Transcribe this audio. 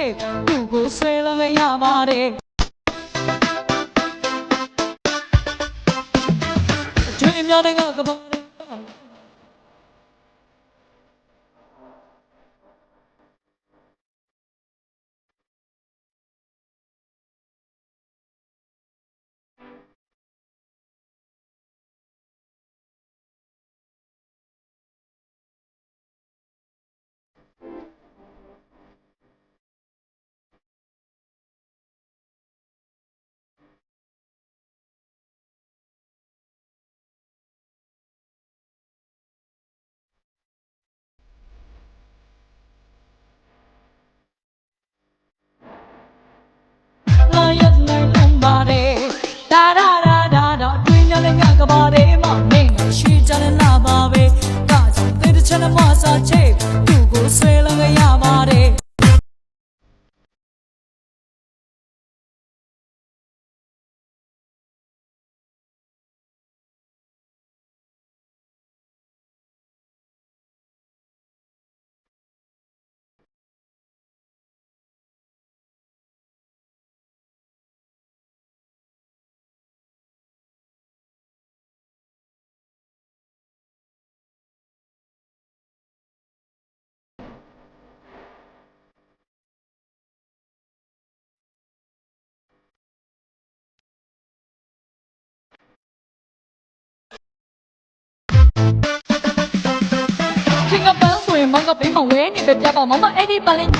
ပါတယ်သူ့ကိုဆွဲလို့မရပါတယ်ကျွေးမြောင်းတဲ့ကဘာ င့်တဲ့ချမ်း ကပန်းဆိုရင်မောင်ကပေးမဝဲနေပဲပြပါမမအဲ့ဒီပလင်